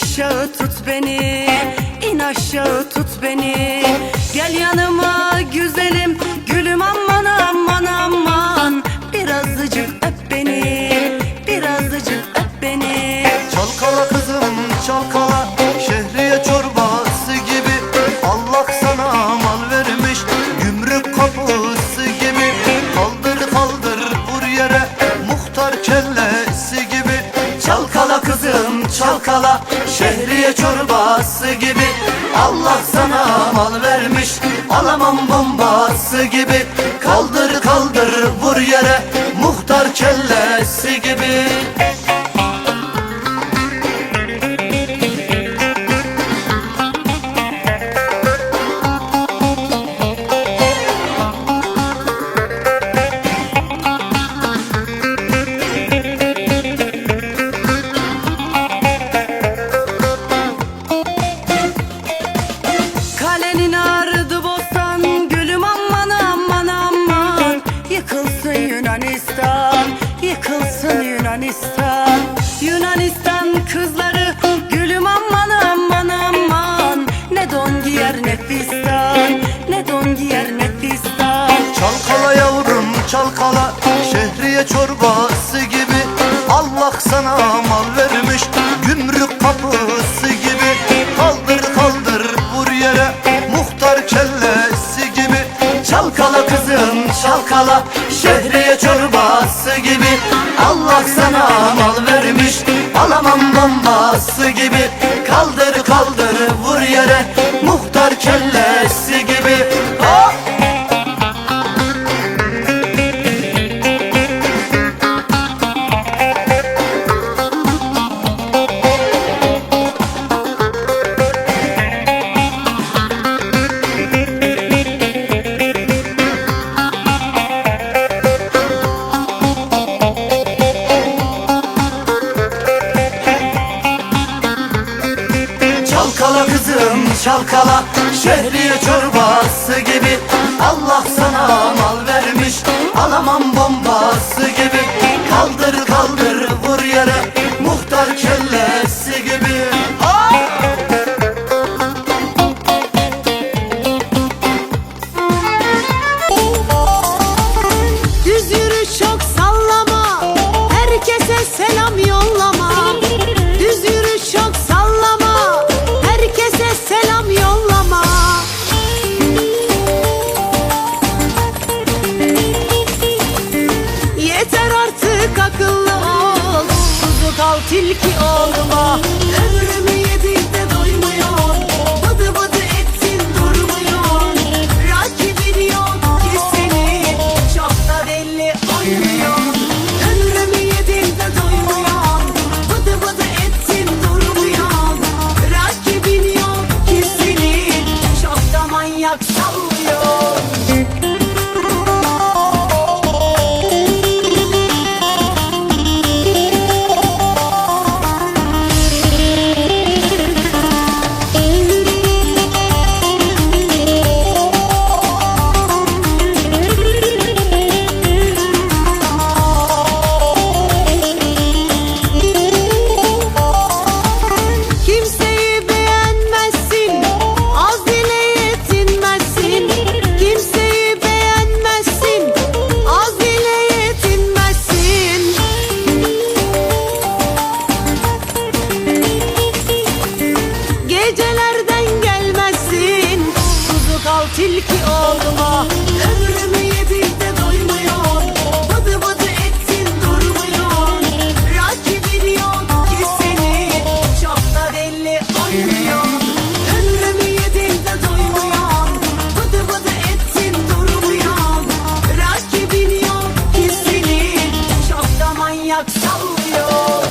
aşağı tut beni. İn aşağı tut beni. Gel çalkala Şehriye çorbası gibi. Allah sana mal vermiş Alamam bombası gibi. Kaldır Yunanistan kızları gülüm aman aman aman. Ne don giyer ne fistan, ne don giyer ne fistan Çalkala yavrum çalkala Şehriye çorbası gibi. Allah sana mal vermiş Gümrük kapısı gibi. Kaldır kaldır vur yere Muhtar kellesi gibi. Çalkala kızım çalkala Şehriye vur yere çalkala Şehriye çorbası gibi. Allah sana mal vermiş Alamam bombası gibi. Kaldır artık akıllı ol Kuzu kal tilki olma. Ömrümü yedin de doymuyor Bıdı bıdı ettin durmuyor. Rakibin yok ki seni Çok da belli oynuyor Ömrümü yedin de doymuyor Bıdı bıdı ettin durmuyor. Rakibin yok ki seni Çok da manyak tilki olma. Ömrümü yedin de doymuyor. Bıdı bıdı ettin durmuyor. Rakibin yok ki seni Çok da belli oynuyor Ömrümü yedin de doymuyor. Bıdı bıdı ettin durmuyor. Rakibin yok ki seni Çok da manyak sallıyor